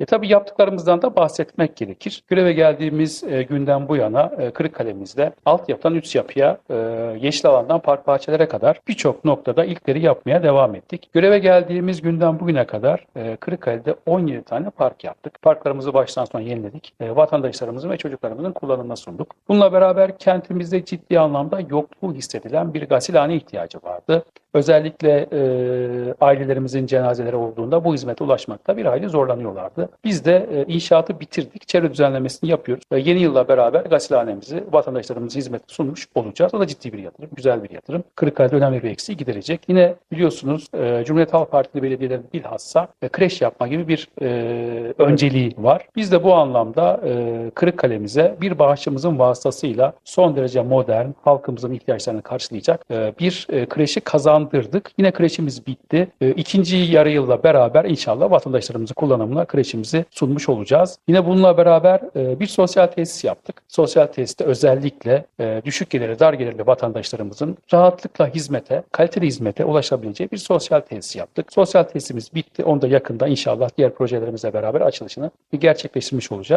E tabii yaptıklarımızdan da bahsetmek gerekir. Göreve geldiğimiz e, günden bu yana e, Kırıkkale'mizde altyapıdan üst yapıya, e, yeşil alandan park bahçelere kadar birçok noktada ilkleri yapmaya devam ettik. Göreve geldiğimiz günden bugüne kadar e, Kırıkkale'de 17 tane park yaptık. Parklarımızı baştan sona yeniledik. E, vatandaşlarımızın ve çocuklarımızın kullanımına sunduk. Bununla beraber kentimizde ciddi anlamda yokluğu hissedilen bir gasilhane ihtiyacı vardı. Özellikle e, ailelerimizin cenazeleri olduğunda bu hizmete ulaşmakta bir hayli zorlanıyorlardı. Biz de e, inşaatı bitirdik. Çevre düzenlemesini yapıyoruz. E, yeni yılla beraber gasilhanemizi vatandaşlarımıza hizmet sunmuş olacağız. O da ciddi bir yatırım, güzel bir yatırım. Kırıkkale'de önemli bir eksiği giderecek. Yine biliyorsunuz e, Cumhuriyet Halk Partili belediyelerin bilhassa e, kreş yapma gibi bir e, önceliği var. Biz de bu anlamda e, Kırıkkale'mize bir bağışçımızın vasıtasıyla son derece modern, halkımızın ihtiyaçlarını karşılayacak e, bir e, kreşi kazandırdık. Yine kreşimiz bitti. E, ikinci yarı yılla beraber inşallah vatandaşlarımızın kullanımına kreşimizi sunmuş olacağız. Yine bununla beraber e, bir sosyal tesis yaptık. Sosyal tesiste özellikle e, düşük gelirli, dar gelirli vatandaşlarımızın rahatlıkla hizmete, kaliteli hizmete ulaşabileceği bir sosyal tesis yaptık. Sosyal tesisimiz bitti. Onu da yakında inşallah diğer projelerimizle beraber açılışını gerçekleştirmiş olacağız.